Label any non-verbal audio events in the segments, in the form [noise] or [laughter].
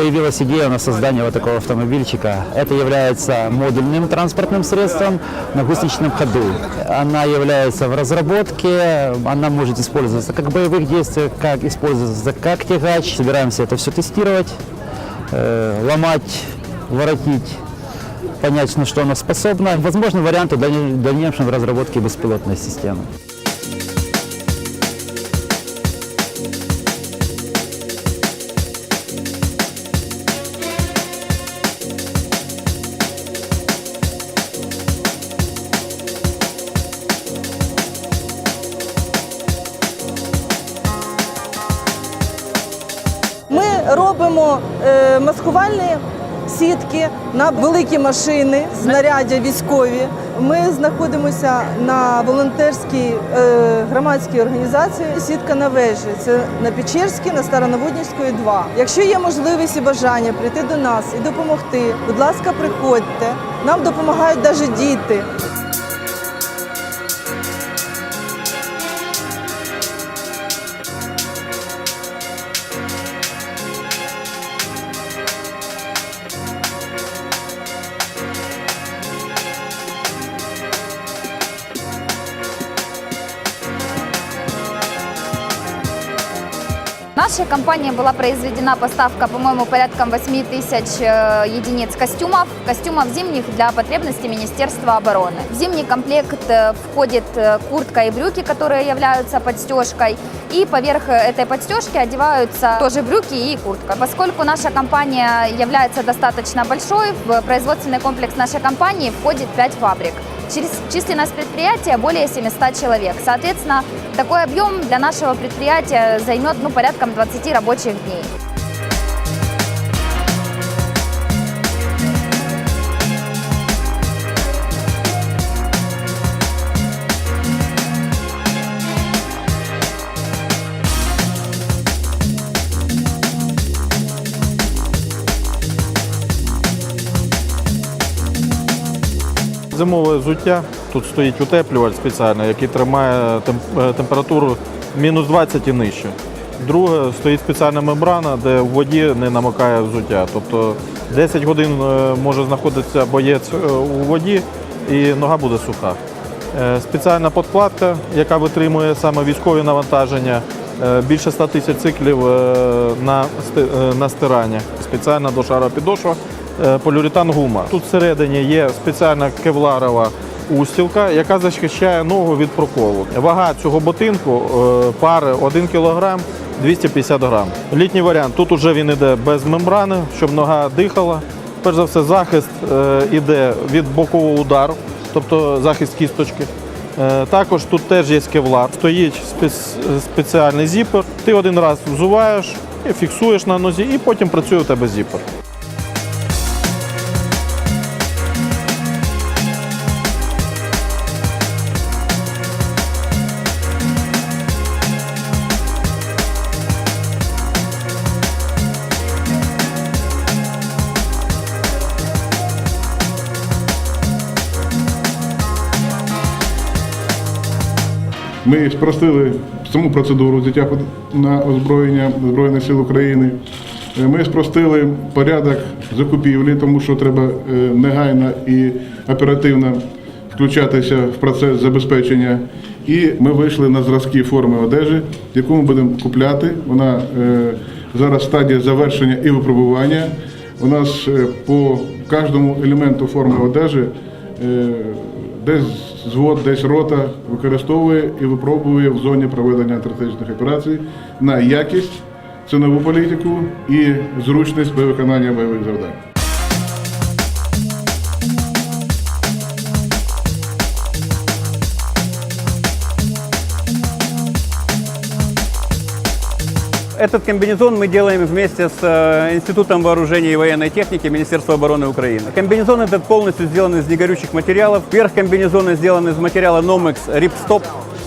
Появилась идея на создание вот такого автомобильчика. Это является модульным транспортным средством на гусеничном ходу. Она является в разработке, она может использоваться как в боевых действиях, как использоваться как тягач. Собираемся это все тестировать, э, ломать, воротить, понять, на что она способна. Возможны варианты дальнейшем в разработке беспилотной системы. Е, маскувальні сітки на великі машини, знаряддя військові. Ми знаходимося на волонтерській е, громадській організації Сітка на вежі. Це на Печерській, на Староноводнівської 2. Якщо є можливість і бажання прийти до нас і допомогти, будь ласка, приходьте. Нам допомагають навіть діти. Нашей компании была произведена поставка, по-моему, порядком 8 тысяч э, единиц костюмов, костюмов зимних для потребностей Министерства обороны. В зимний комплект э, входит э, куртка и брюки, которые являются подстежкой, и поверх этой подстежки одеваются тоже брюки и куртка. Поскольку наша компания является достаточно большой, в производственный комплекс нашей компании входит 5 фабрик. Численность предприятия более 700 человек. Соответственно, такой объем для нашего предприятия займет ну, порядком 20 рабочих дней. Зимове взуття. Тут стоїть утеплювач спеціальний, який тримає е, температуру мінус 20 і нижче. Друге, стоїть спеціальна мембрана, де в воді не намокає взуття. Тобто 10 годин е, може знаходитися боєць е, у воді і нога буде суха. Спеціальна подкладка, яка витримує саме військові навантаження, більше 100 тисяч циклів на, сти- на стирання. Спеціальна дошара підошва, поліуретан гума. Тут всередині є спеціальна кевларова устілка, яка захищає ногу від проколу. Вага цього ботинку е, пари 1 кг 250 грам. Літній варіант. Тут уже він іде без мембрани, щоб нога дихала. Перш за все, захист е, іде від бокового удару, тобто захист кісточки. Е, Також тут теж є кевлар. Стоїть спеціальний зіпер. Ти один раз взуваєш, фіксуєш на нозі, і потім працює у тебе зіпер. Ми спростили саму процедуру взяття на озброєння Збройних сил України. Е, Ми спростили порядок закупівлі, тому що треба е, негайно і оперативно включатися в процес забезпечення. І ми вийшли на зразки форми одежі, яку ми будемо купляти. Вона е, зараз стадія завершення і випробування. У нас по кожному елементу форми одежі десь звод, десь рота використовує і випробує в зоні проведення антитерористичних операцій на якість, цінову політику і зручність при виконанні бойових завдань. Этот комбинезон мы делаем вместе с э, Институтом вооружения и военной техники Министерства обороны Украины. Комбинезон этот полностью сделан из негорючих материалов. Верх комбинезона сделан из материала Nomex Ripstop,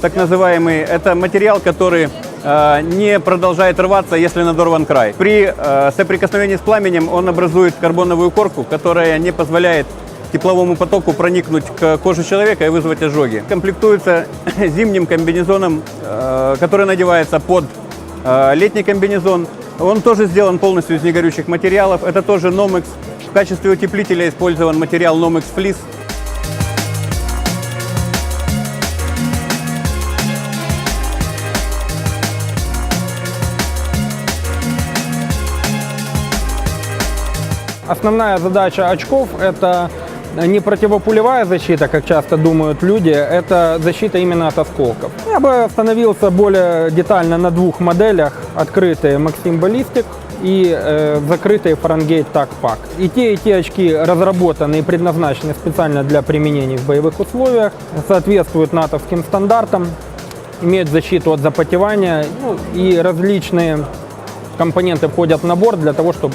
так называемый. Это материал, который э, не продолжает рваться, если надорван край. При э, соприкосновении с пламенем он образует карбоновую корку, которая не позволяет тепловому потоку проникнуть к коже человека и вызвать ожоги. Комплектуется [coughs] зимним комбинезоном, который надевается под летний комбинезон Он тоже сделан полностью из негорючих материалов. Это тоже Nomex. В качестве утеплителя использован материал Nomex Fleece. Основная задача очков – это не противопулевая защита, как часто думают люди, это защита именно от осколков. Я бы остановился более детально на двух моделях. Открытые Maxim Ballistic и э, закрытые Fahrenheit TAC Pack. И те, и те очки разработаны и предназначены специально для применения в боевых условиях, соответствуют натовским стандартам, имеют защиту от запотевания ну, и различные компоненты входят в набор для того, чтобы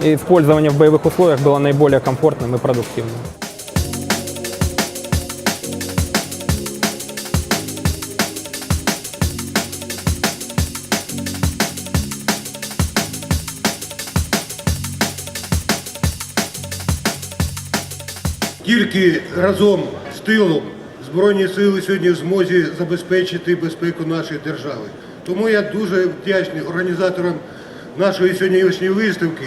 использование в боевых условиях было наиболее комфортным и продуктивным. Тільки разом з тилом Збройні сили сьогодні в змозі забезпечити безпеку нашої держави. Тому я дуже вдячний організаторам нашої сьогоднішньої виставки.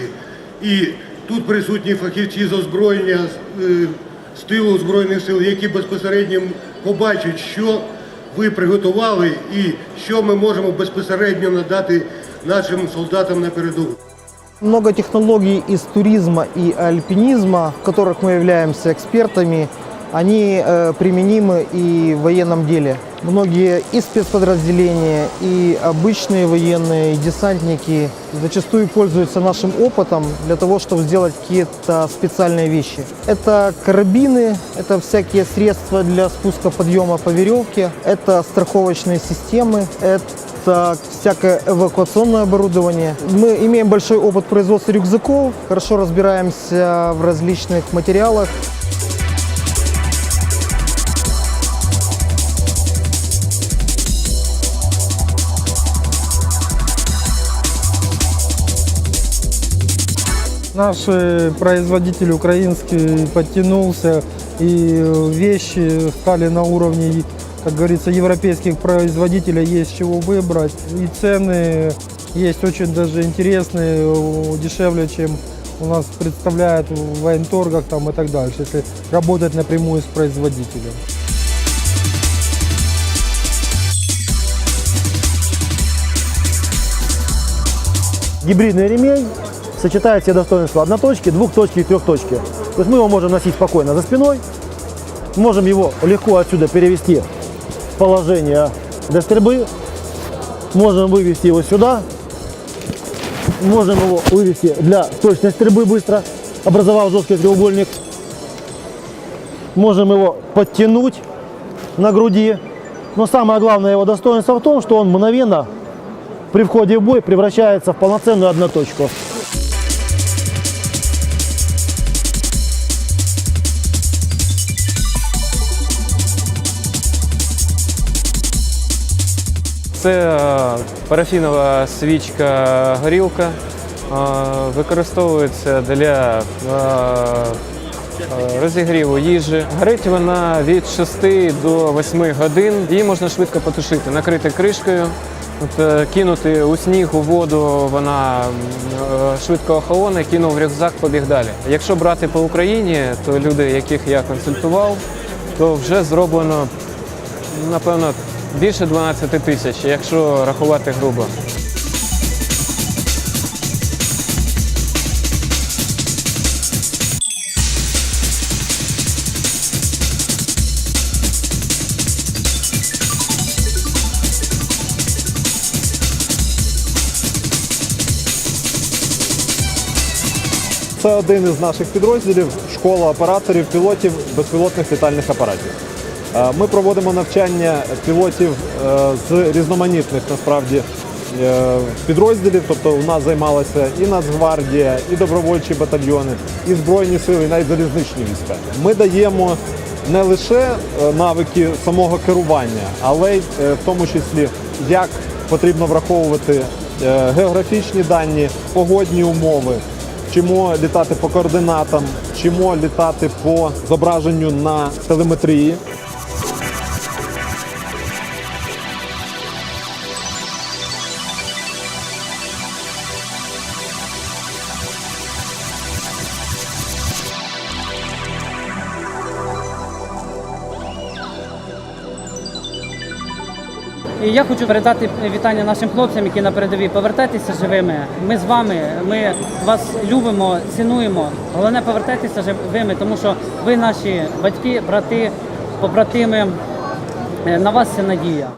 І тут присутні фахівці з озброєння з, е, з тилу Збройних сил, які безпосередньо побачать, що ви приготували і що ми можемо безпосередньо надати нашим солдатам на передову. Много технологий из туризма и альпинизма, в которых мы являемся экспертами, они э, применимы и в военном деле. Многие и спецподразделения, и обычные военные, и десантники зачастую пользуются нашим опытом для того, чтобы сделать какие-то специальные вещи. Это карабины, это всякие средства для спуска подъема по веревке, это страховочные системы, это всякое эвакуационное оборудование. Мы имеем большой опыт производства рюкзаков, хорошо разбираемся в различных материалах. Наш производитель украинский подтянулся, и вещи стали на уровне, как говорится, европейских производителей, есть чего выбрать. И цены есть очень даже интересные, дешевле, чем у нас представляют в военторгах там и так дальше, если работать напрямую с производителем. гибридный ремень сочетает все достоинства одноточки, двухточки и трехточки. То есть мы его можем носить спокойно за спиной, можем его легко отсюда перевести в положение для стрельбы, можем вывести его сюда, можем его вывести для точной стрельбы быстро, образовав жесткий треугольник. Можем его подтянуть на груди. Но самое главное его достоинство в том, что он мгновенно при входе в бой превращается в полноценную одноточку. Це е, парафінова свічка горілка. е, Використовується для е, розігріву їжі. Горить вона від 6 до 8 годин. Її можна швидко потушити, накрити кришкою. От, кинути у сніг, у воду, вона швидко охолоне, кинув рюкзак, побіг далі. Якщо брати по Україні, то люди, яких я консультував, то вже зроблено напевно, більше 12 тисяч, якщо рахувати грубо. Це один із наших підрозділів школа операторів, пілотів безпілотних літальних апаратів. Е, Ми проводимо навчання пілотів е, з різноманітних насправді е, підрозділів. Тобто у нас займалася і Нацгвардія, і добровольчі батальйони, і Збройні сили, і навіть залізничні війська. Ми даємо не лише навики самого керування, але й в тому числі як потрібно враховувати географічні дані, погодні умови. Вчимо літати по координатам, вчимо літати по зображенню на телеметрії. І я хочу передати вітання нашим хлопцям, які на передовій повертайтеся живими. Ми з вами, ми вас любимо, цінуємо. Головне повертайтеся живими, тому що ви наші батьки, брати, побратими. Е, На вас це надія.